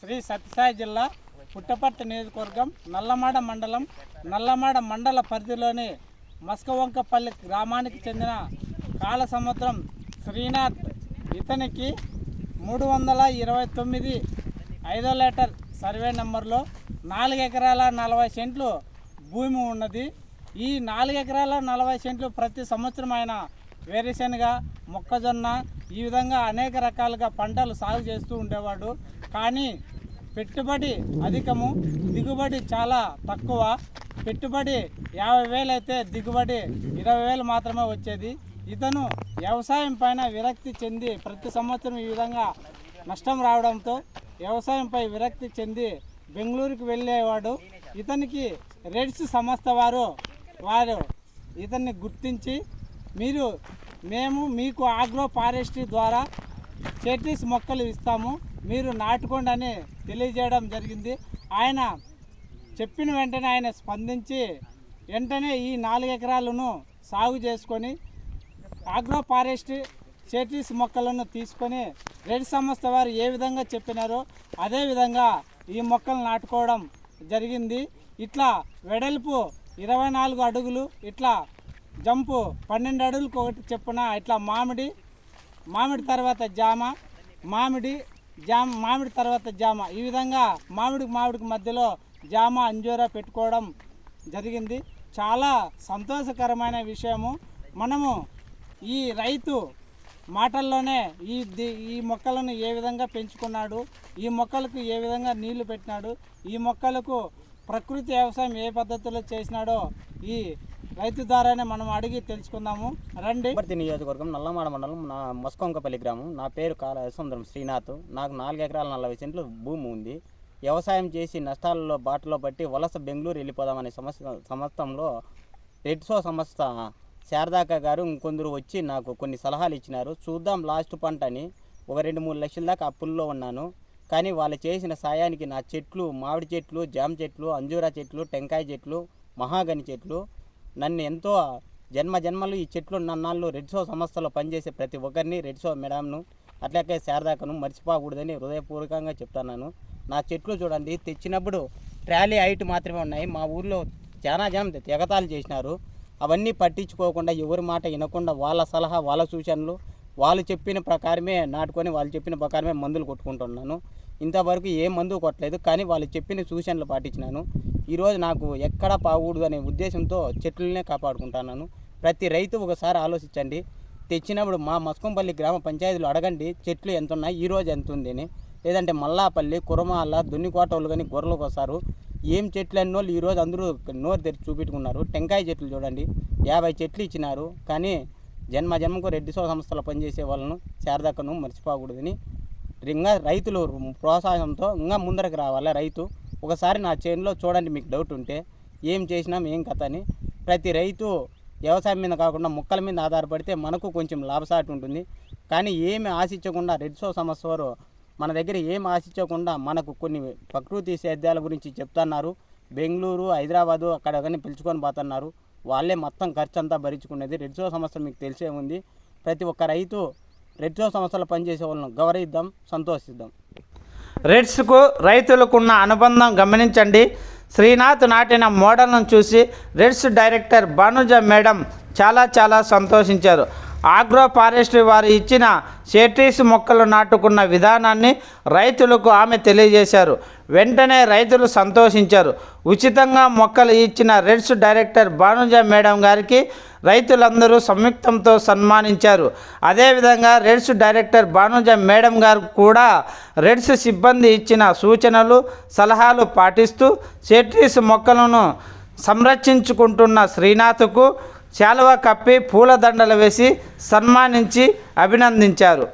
శ్రీ సత్యసాయి జిల్లా పుట్టపర్తి నియోజకవర్గం నల్లమాడ మండలం నల్లమాడ మండల పరిధిలోని మస్కవంకపల్లి గ్రామానికి చెందిన కాల సముద్రం శ్రీనాథ్. ఇతనికి మూడు వందల ఇరవై తొమ్మిది ఐదో లీటర్ సర్వే నెంబర్లో నాలుగు ఎకరాల నలభై సెంట్లు భూమి ఉన్నది. ఈ నాలుగు ఎకరాల నలభై సెంట్లు ప్రతి సంవత్సరం ఆయన వేరుశనగ మొక్కజొన్న ఈ విధంగా అనేక రకాలుగా పంటలు సాగు చేస్తూ ఉండేవాడు. కానీ పెట్టుబడి అధికము దిగుబడి చాలా తక్కువ. పెట్టుబడి యాభై వేలు అయితే దిగుబడి ఇరవై వేలు మాత్రమే వచ్చేది. ఇతను వ్యవసాయం పైన విరక్తి చెంది ప్రతి సంవత్సరం ఈ విధంగా నష్టం రావడంతో వ్యవసాయంపై విరక్తి చెంది బెంగళూరుకు వెళ్ళేవాడు. ఇతనికి రెడ్స్ సంస్థ వారు వారు ఇతన్ని గుర్తించి మీరు మేము మీకు ఆగ్రో ఫారెస్ట్రీ ద్వారా చెట్రీస్ మొక్కలు ఇస్తాము. మీరు నాటుకోండి అని తెలియజేయడం జరిగింది. ఆయన చెప్పిన వెంటనే ఆయన స్పందించి వెంటనే ఈ నాలుగు ఎకరాలను సాగు చేసుకొని ఆగ్రో ఫారెస్ట్రీ చెట్రీస్ మొక్కలను తీసుకొని రెడ్ సంస్థ వారు ఏ విధంగా చెప్పినారో అదేవిధంగా ఈ మొక్కలు నాటుకోవడం జరిగింది. ఇట్లా వెడల్పు ఇరవై నాలుగు అడుగులు ఇట్లా జంపు. పన్నెండు అడుగులకు ఒకటి చెప్పున ఇట్లా మామిడి మామిడి తర్వాత జామ మామిడి జామ మామిడి తర్వాత జామ. ఈ విధంగా మామిడికి మామిడికి మధ్యలో జామ అంజూరా పెట్టుకోవడం జరిగింది. చాలా సంతోషకరమైన విషయము. మనము ఈ రైతు మాటల్లోనే ఈ ఈ మొక్కలను ఏ విధంగా పెంచుకున్నాడు ఈ మొక్కలకు ఏ విధంగా నీళ్ళు పెట్టినాడు ఈ మొక్కలకు ప్రకృతి వ్యవసాయం ఏ పద్ధతిలో చేసినాడో ఈ రైతు ద్వారానే మనం అడిగి తెలుసుకుందాము. రండి. పుట్టపర్తి నియోజకవర్గం నల్లమాడ మండలం నా మస్కొంకపల్లి గ్రామం. నా పేరు కాల యశవంతరం శ్రీనాథ్. నాకు నాలుగు ఎకరాల నలభై సెంట్లు భూమి ఉంది. వ్యవసాయం చేసి నష్టాలలో బాటలో పట్టి వలస బెంగళూరు వెళ్ళిపోదామనే సమస్య సమస్తంలో రెడ్సో సంస్థ శారదాక గారు ఇంకొందరు వచ్చి నాకు కొన్ని సలహాలు ఇచ్చినారు. చూద్దాం లాస్ట్ పంట అని ఒక రెండు మూడు లక్షల దాకా అప్పుల్లో ఉన్నాను. కానీ వాళ్ళు చేసిన సాయానికి నా చెట్లు మామిడి చెట్లు జామ చెట్లు అంజూరా చెట్లు టెంకాయ చెట్లు మహాగని చెట్లు నన్ను ఎంతో జన్మ జన్మలు ఈ చెట్లు నన్నాళ్ళు రెడ్సో సంస్థలో పనిచేసే ప్రతి ఒక్కరిని రెడ్సో మేడంను అట్లాగే శారదాకను మర్చిపోకూడదని హృదయపూర్వకంగా చెప్తున్నాను. నా చెట్లు చూడండి తెచ్చినప్పుడు ట్రాలీ హైట్ మాత్రమే ఉన్నాయి. మా ఊర్లో చాలా జనం తెగతాలు చేసినారు. అవన్నీ పట్టించుకోకుండా ఎవరి మాట వినకుండా వాళ్ళ సలహా వాళ్ళ సూచనలు వాళ్ళు చెప్పిన ప్రకారమే నాటుకొని వాళ్ళు చెప్పిన ప్రకారమే మందులు కొట్టుకుంటున్నాను. ఇంతవరకు ఏ మందు కొట్టలేదు కానీ వాళ్ళు చెప్పిన సూచనలు పాటించినాను. ఈరోజు నాకు ఎక్కడ పాకూడదు అనే ఉద్దేశంతో చెట్లనే కాపాడుకుంటున్నాను. ప్రతి రైతు ఒకసారి ఆలోచించండి. తెచ్చినప్పుడు మా మస్కంపల్లి గ్రామ పంచాయతీలో అడగండి చెట్లు ఎంత ఉన్నాయి ఈ రోజు ఎంత ఉంది అని. లేదంటే మల్లాపల్లి కురమాల దున్నికోటలు కానీ గొర్రెలకు వస్తారు. ఏం చెట్లు అన్నో ఈరోజు అందరూ నోరు తెరిచి చూపెట్టుకున్నారు. టెంకాయ చెట్లు చూడండి. యాభై చెట్లు ఇచ్చినారు. కానీ జన్మ జన్మకు రెడ్డి సో సంస్థలో పనిచేసే వాళ్ళను చేరదక్కను మర్చిపోకూడదని. ఇంకా రైతులు ప్రోత్సాహంతో ఇంకా ముందరకు రావాలి రైతు? ఒకసారి నా చేనులో చూడండి మీకు డౌట్ ఉంటే ఏం చేసినాం ఏం కథ అని. ప్రతి రైతు వ్యవసాయం మీద కాకుండా మొక్కల మీద ఆధారపడితే మనకు కొంచెం లాభసాటి ఉంటుంది. కానీ ఏమి ఆశించకుండా రెడ్ సో సమస్య వారు మన దగ్గర ఏం ఆశించకుండా మనకు కొన్ని ప్రకృతి సేద్యాల గురించి చెప్తున్నారు. బెంగళూరు హైదరాబాదు అక్కడ కానీ పిలుచుకొని పోతున్నారు. వాళ్ళే మొత్తం ఖర్చు అంతా భరించుకునేది. రెడ్ సో సంస్థ మీకు తెలిసే ఉంది. ప్రతి ఒక్క రైతు రెడ్ సో సంస్థలో పనిచేసే వాళ్ళను గౌరవిద్దాం సంతోషిద్దాం. రెడ్స్కు రైతులకున్న అనుబంధం గమనించండి. శ్రీనాథ్ నాటిన మోడల్ను చూసి రెడ్స్ డైరెక్టర్ భానుజ మేడం చాలా చాలా సంతోషించారు. ఆగ్రో ఫారెస్ట్రీ వారు ఇచ్చిన షెట్రీస్ మొక్కలు నాటుకున్న విధానాన్ని రైతులకు ఆమె తెలియజేశారు. వెంటనే రైతులు సంతోషించారు. ఉచితంగా మొక్కలు ఇచ్చిన రెడ్స్ డైరెక్టర్ భానుజ మేడం గారికి రైతులందరూ సంయుక్తంతో సన్మానించారు. అదేవిధంగా రెడ్స్ డైరెక్టర్ భానుజ మేడం గారు కూడా రెడ్స్ సిబ్బంది ఇచ్చిన సూచనలు సలహాలు పాటిస్తూ సెట్రీస్ మొక్కలను సంరక్షించుకుంటున్న శ్రీనాథ్కు శాలువ కప్పి పూలదండలు వేసి సన్మానించి అభినందించారు.